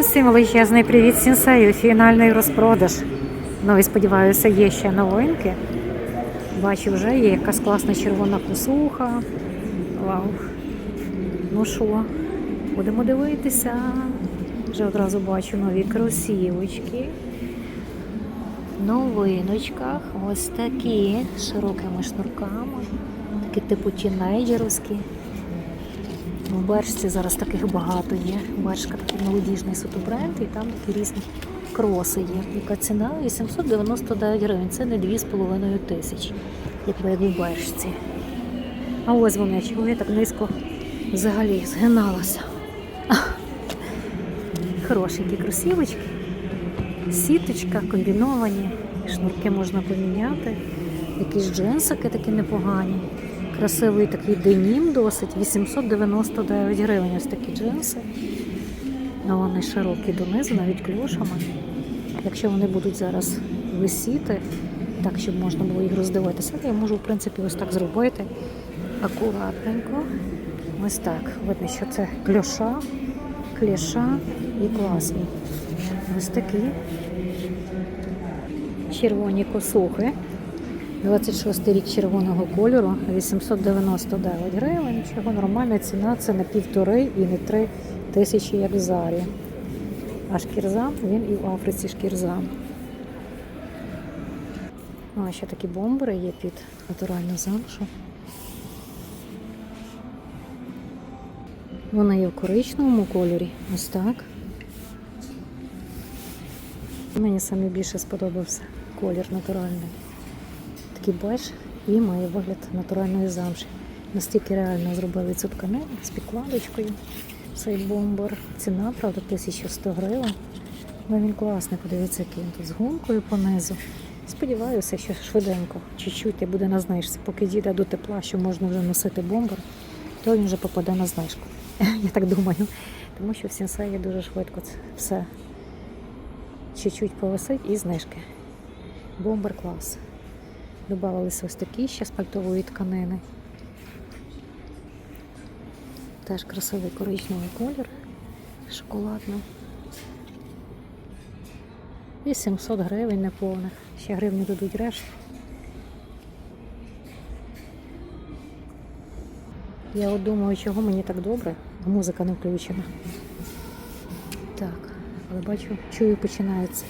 Усім величезний привіт сінсею, фінальний розпродаж. Ну і сподіваюся, є ще новинки. Бачу, вже є якась класна червона косуха. Вау. Ну що, будемо дивитися. Вже одразу бачу нові кросівочки. Новиночках ось такі з широкими шнурками, такі типу тінейджерівські. В Бершці зараз таких багато є. Бершка такий молодіжний суто бренд, і там такі різні кроси є. Яка ціна? 899 гривень. Це не 2,5 тисячі, якби як у Бершці. А ось вони, чого я так низько взагалі згиналася. Хорошенькі кросівочки, сіточка, комбіновані, шнурки можна поміняти. Якісь джинсики такі непогані. Красивий такий денім досить, 899 гривень ось такі джинси. Ну, вони широкі донизу, навіть клюшами. Якщо вони будуть зараз висіти, так, щоб можна було їх роздивитися, я можу, в принципі, ось так зробити акуратненько. Ось так. Видно, що це кльоша, кліша і класні. Ось такі червоні косухи. 26 рік червоного кольору, 899 гривень. Чого нормальна ціна це не півтори і не три тисячі, як в зарі. А шкірзам, він і в Африці шкірзам. Ну, а ще такі бомбери є під натуральну замшу. Вона є в коричневому кольорі, ось так. Мені саме більше сподобався колір натуральний такий беж і має вигляд натуральної замші. Настільки реально зробили цю тканину з підкладочкою. Цей бомбер. Ціна, правда, 1100 гривень. Але він класний, подивіться, який він тут з гумкою понизу. Сподіваюся, що швиденько, чуть-чуть буде на знижці. Поки дійде до тепла, що можна вже носити бомбер, то він вже попаде на знижку. Я так думаю. Тому що в сенсеї дуже швидко це все чуть-чуть повисить і знижки. Бомбер клас. Добавилися ось такі ще з пальтової тканини. Теж красивий коричневий колір, шоколадний. І 700 гривень неповних. Ще гривні дадуть решту. Я от думаю, чого мені так добре, музика не включена. Так, але бачу, чую, починається.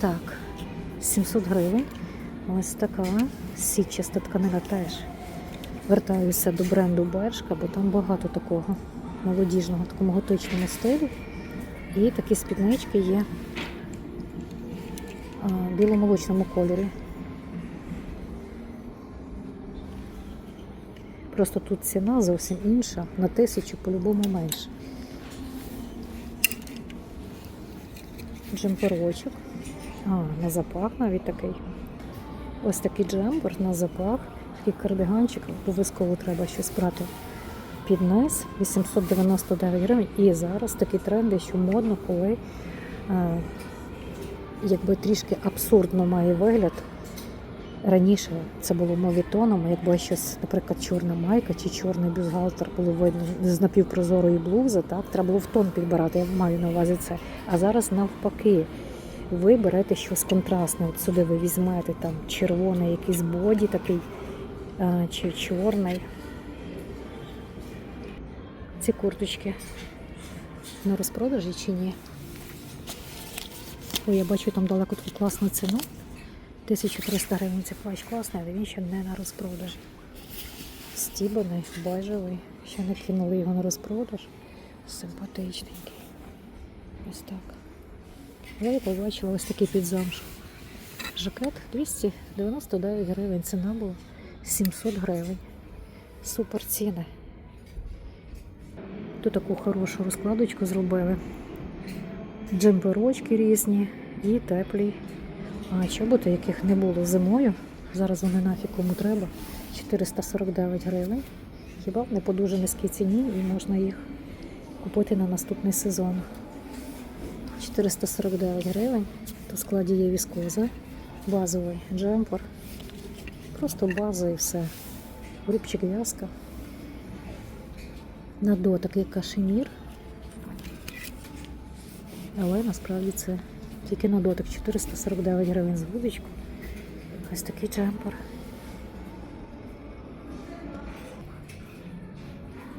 Так, 700 гривень. Ось така сітчаста тканина теж. Вертаюся до бренду Бершка, бо там багато такого молодіжного, такому готичному стилю. І такі спіднички є в біломолочному кольорі. Просто тут ціна зовсім інша, на тисячу по-любому менше. Джемперочок. А, на запах навіть такий. Ось такий джемпер на запах, такий кардиганчик, обов'язково треба щось брати під низ, 899 гривень. І зараз такі тренди, що модно, коли е, якби трішки абсурдно має вигляд. Раніше це було мовітоном, якби щось, наприклад, чорна майка чи чорний бюстгальтер було видно з напівпрозорої блузи, так треба було в тон підбирати, я маю на увазі це. А зараз навпаки ви берете щось контрастне. От сюди ви візьмете там червоний якийсь боді такий чи чорний. Ці курточки на розпродажі чи ні? Ой, я бачу там далеко таку класну ціну. 1300 гривень це плащ класний, але він ще не на розпродажі. Стібаний, бежевий. Ще не кинули його на розпродаж. Симпатичненький. Ось так. Я і побачила ось такий підзамш. Жакет 299 гривень. Ціна була 700 гривень. Супер ціни. Тут таку хорошу розкладочку зробили. Джемперочки різні і теплі. А чоботи, яких не було зимою. Зараз вони нафіг кому треба. 449 гривень. Хіба не по дуже низькій ціні і можна їх купити на наступний сезон. 449 гривень. То в складі є віскоза, базовий джемпер. Просто база і все. Рубчик в'язка. На до такий кашемір. Але насправді це тільки на дотик 449 гривень з гудочку. Ось такий джемпер.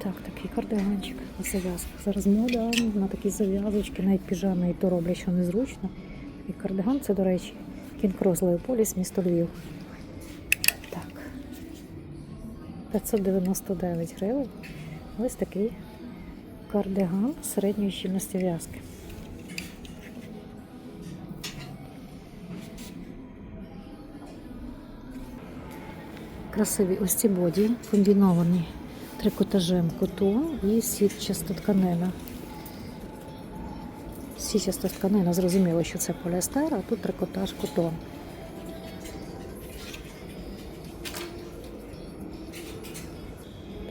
Так, такий кардиганчик на зав'язках. Зараз мода на такі зав'язочки, навіть піжами і то роблять, що незручно. І кардиган це, до речі, Кінкроз Леополіс, місто Львів. Так. 599 гривень. Ось такий кардиган середньої щільності в'язки. Красиві ось ці боді, комбіновані трикотажем котон і сітчаста тканина. Сітчаста тканина, зрозуміло, що це поліестер, а тут трикотаж котон.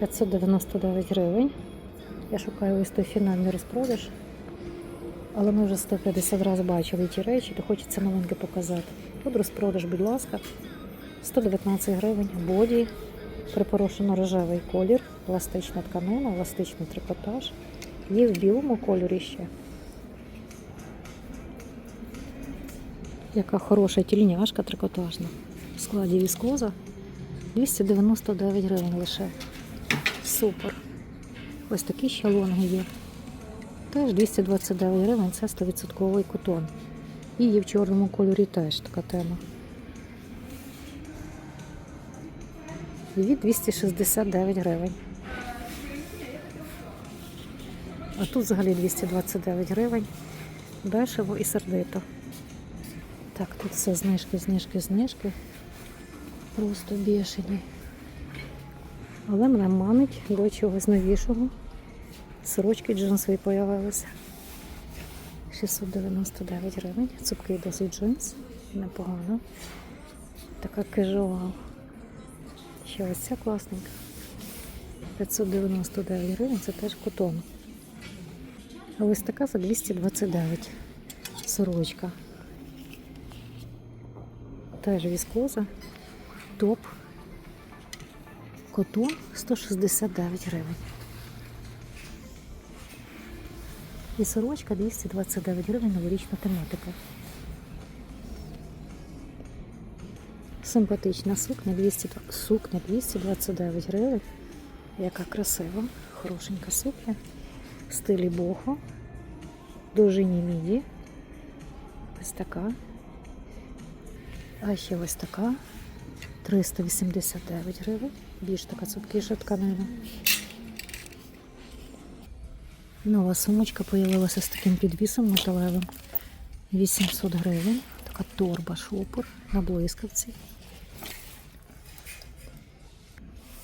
«599 гривень. Я шукаю ось той фінальний розпродаж. Але ми вже 150 разів бачили ті речі, то хочеться новинки показати. Тут розпродаж, будь ласка, 119 гривень, боді, припорошено рожевий колір, еластична тканина, еластичний трикотаж. Є в білому кольорі ще. Яка хороша тільняшка трикотажна. В складі віскоза 299 гривень лише. Супер. Ось такі ще лонги є. Теж 229 гривень, це 100% котон. І є в чорному кольорі теж така тема. Від 269 гривень. А тут взагалі 229 гривень. Дешево і сердито. Так, тут все знижки, знижки, знижки. Просто бішені. Але мене манить до чогось новішого. Сорочки джинсові появилися. 699 гривень. Цупкий досить джинс. Непогано. Така кежуал. Ще ось ця класненька. 599 гривень, це теж котон. А ось така за 229 сорочка. Теж віскоза, топ, котон 169 гривень. І сорочка 229 гривень новорічна тематика. Симпатична сукня 200, сукня 229 гривень. Яка красива, хорошенька сукня. В стилі бохо. Довжині міді. Ось така. А ще ось така. 389 гривень. Більш така цупкіша тканина. Нова сумочка появилася з таким підвісом металевим. 800 гривень. Така торба шопер на блискавці.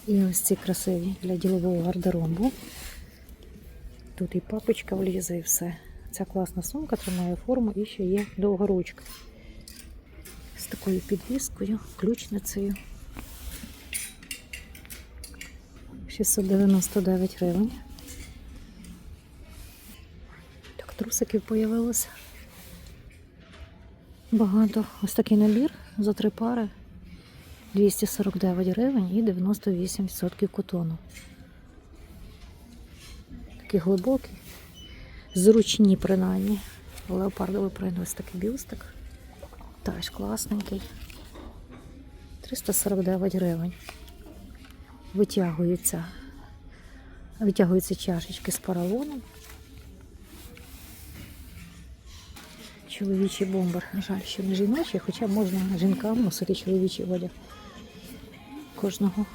І ось ці красиві для ділового гардеробу. Тут і папочка влізе, і все. Ця класна сумка тримає форму і ще є довгоручка. З такою підвіскою, ключницею. 699 гривень. Так, трусиків появилося. Багато. Ось такий набір за три пари. 249 гривень і 98% котону. Такі глибокі, зручні принаймні. Леопардовий принт ось такий бюстик. Теж класненький. 349 гривень. Витягуються. Витягуються чашечки з поролоном. Чоловічий бомбер. На жаль, що не жіночий, хоча можна жінкам носити чоловічий одяг кожного.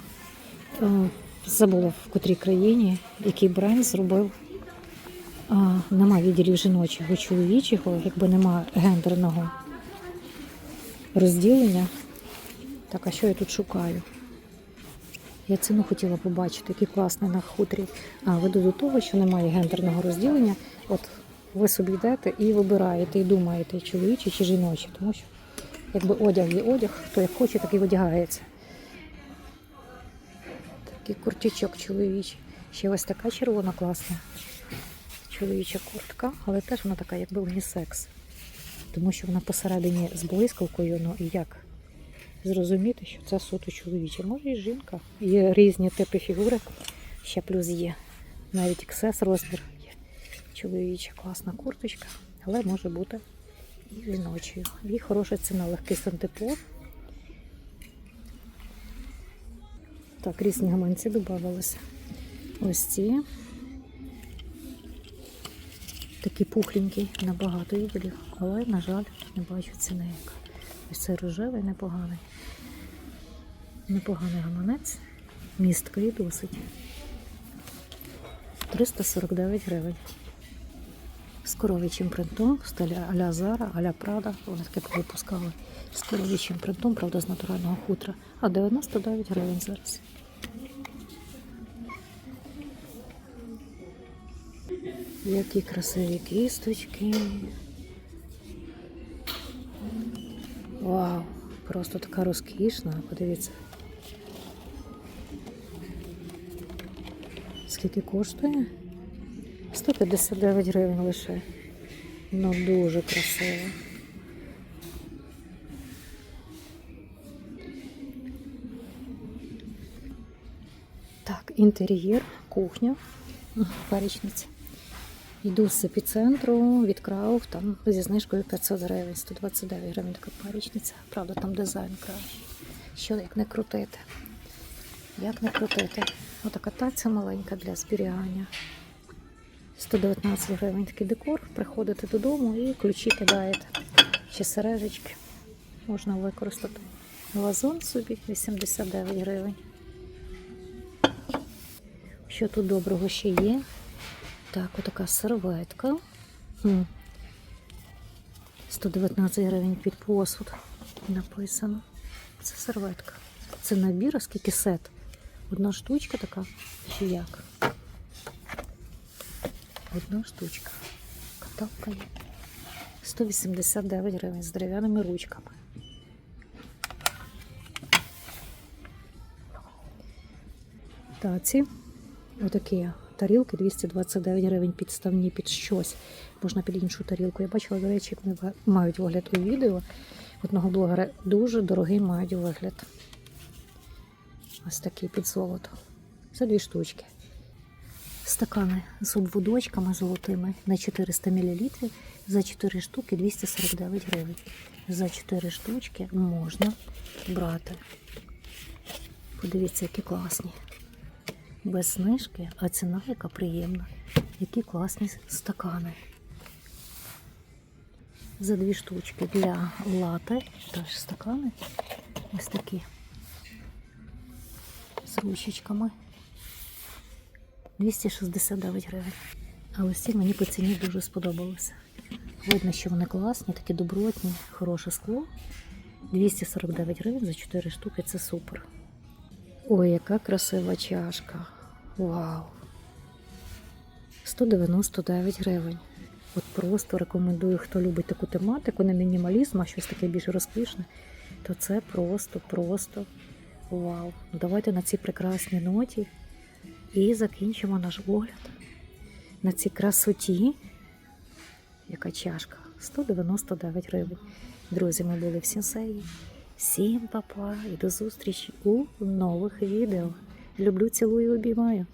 Е, Забула в котрій країні, який бренд зробив. А, нема відділів жіночого чоловічого, якби нема гендерного розділення. Так, а що я тут шукаю? Я ціну хотіла побачити, який класний на хутрі. А, веду до того, що немає гендерного розділення. От ви собі йдете і вибираєте, і думаєте, чоловічий чи жіночий, тому що якби одяг є одяг, хто як хоче, так і одягається. Такий куртячок чоловічий. Ще ось така червона класна. Чоловіча куртка, але теж вона така, якби унісекс. Тому що вона посередині з блискавкою, ну і як зрозуміти, що це суто чоловіче. Може і жінка. Є різні типи фігури, ще плюс є. Навіть XS розмір є. чоловіча класна курточка, але може бути і жіночою. І хороша ціна, легкий сантепор. Так, різні гаманці додавалися. Ось ці. Такі пухленькі, набагато відділів, але, на жаль, не бачу ціни яка. Ось цей рожевий непоганий. Непоганий гаманець. Місткий досить. 349 гривень. З коров'ячим принтом, в стилі а-ля Зара, а-ля Прада. Вони таке випускали з коров'ячим принтом, правда, з натурального хутра. А 99 гривень зараз. Які красиві кісточки. Вау, просто така розкішна, подивіться. Скільки коштує? 159 гривень лише. Ну дуже красиво. Так, інтер'єр, кухня, перечниця. Йду з епіцентру, відкрав там зі знижкою 500 гривень, 129 гривень така парічниця. Правда, там дизайн кращий. Що як не крутити? Як не крутити? Отака таця маленька для зберігання. 119 гривень такий декор. Приходите додому і ключі кидаєте. Чи сережечки можна використати. Вазон собі 89 гривень. Що тут доброго ще є? Так, отака серветка. 119 гривень під посуд написано. Це серветка. Це набір, а скільки сет? Одна штучка така, чи як? Одна штучка. Каталка є. 189 гривень з дерев'яними ручками. Таці. Отакі тарілки 229 гривень підставні під щось. Можна під іншу тарілку. Я бачила, до речі, вони мають вигляд у відео. Одного блогера дуже дорогий мають вигляд. Ось такий під золото. Це дві штучки. Стакани з обводочками золотими на 400 мл за 4 штуки 249 гривень. За 4 штучки можна брати. Подивіться, які класні без знижки, а ціна яка приємна. Які класні стакани. За дві штучки для лати. Теж стакани. Ось такі. З ручечками. 269 гривень. А ось ці мені по ціні дуже сподобалося. Видно, що вони класні, такі добротні, хороше скло. 249 гривень за 4 штуки це супер. Ой, яка красива чашка. Вау. 199 гривень. От просто рекомендую, хто любить таку тематику, не мінімалізм, а щось таке більш розкішне, то це просто, просто вау. Ну, давайте на цій прекрасній ноті і закінчимо наш огляд на цій красоті. Яка чашка? 199 гривень. Друзі, ми були в Сінсеї. Всім па-па і до зустрічі у нових відео. Люблю, цілую, обіймаю.